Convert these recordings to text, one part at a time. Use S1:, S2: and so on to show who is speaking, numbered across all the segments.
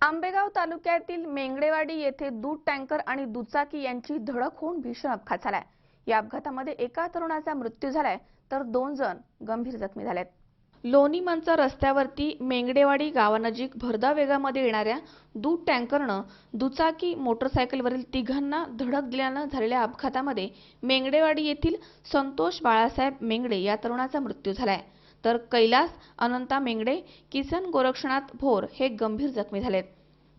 S1: आंबेगाव तालुक्यातील मेंगडेवाडी येथे दूध टँकर आणि दुचाकी यांची धडक होऊन भीषण अपघात झालाय. या अपघातामध्ये एका तरुणाचा मृत्यू झालाय तर दोन जण गंभीर जखमी झालेत. लोणी मंच रस्त्यावरती मेंगडेवाडी गावानजीक भरदा वेगामध्ये येणाऱ्या दूध टँकरनं दुचाकी मोटरसायकलवरील तिघांना धडक दिल्यानं झालेल्या अपघातामध्ये मेंगडेवाडी येथील संतोष बाळासाहेब मेंगडे या तरुणाचा मृत्यू झालाय. तर कैलास अनंता मेंगडे किसन गोरक्षनाथ भोर हे गंभीर जखमी झालेत.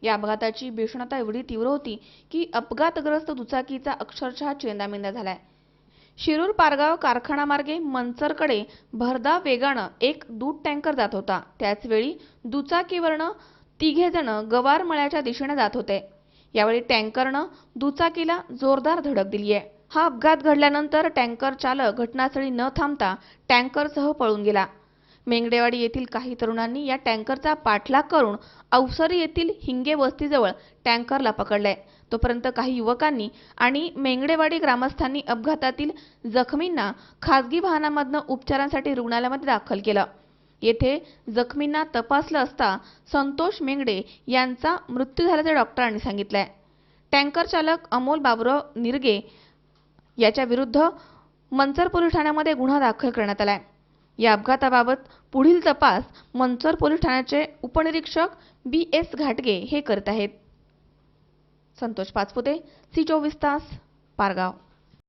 S1: या अपघाताची भीषणता एवढी तीव्र होती की अपघातग्रस्त दुचाकीचा अक्षरशः चेंदामेंदा झालाय. शिरूर पारगाव कारखाना मार्गे मंचरकडे भरदा वेगानं एक दूध टँकर जात होता. त्याचवेळी दुचाकीवरनं तिघे जण गवार मळ्याच्या दिशेने जात होते. यावेळी टँकरनं दुचाकीला जोरदार धडक दिली आहे हा अपघात घडल्यानंतर टँकर चालक घटनास्थळी न थांबता टँकरसह पळून गेला. मेंगडेवाडी येथील काही तरुणांनी या टँकरचा पाठलाग करून अवसरी येथील हिंगे वस्तीजवळ टँकरला पकडलाय तोपर्यंत काही युवकांनी आणि मेंगडेवाडी ग्रामस्थांनी अपघातातील जखमींना खासगी वाहनामधनं उपचारांसाठी रुग्णालयामध्ये दाखल केलं. येथे जखमींना तपासलं असता संतोष मेंगडे यांचा मृत्यू झाल्याचं डॉक्टरांनी सांगितलंय. टँकर चालक अमोल बाबुराव निरगे याच्या विरुद्ध मंचर पोलीस ठाण्यामध्ये गुन्हा दाखल करण्यात आलाय. या अपघाताबाबत पुढील तपास मंचर पोलीस ठाण्याचे उपनिरीक्षक बी एस घाटगे हे करत आहेत. संतोष पाचपुते सी चोवीस तास पारगाव.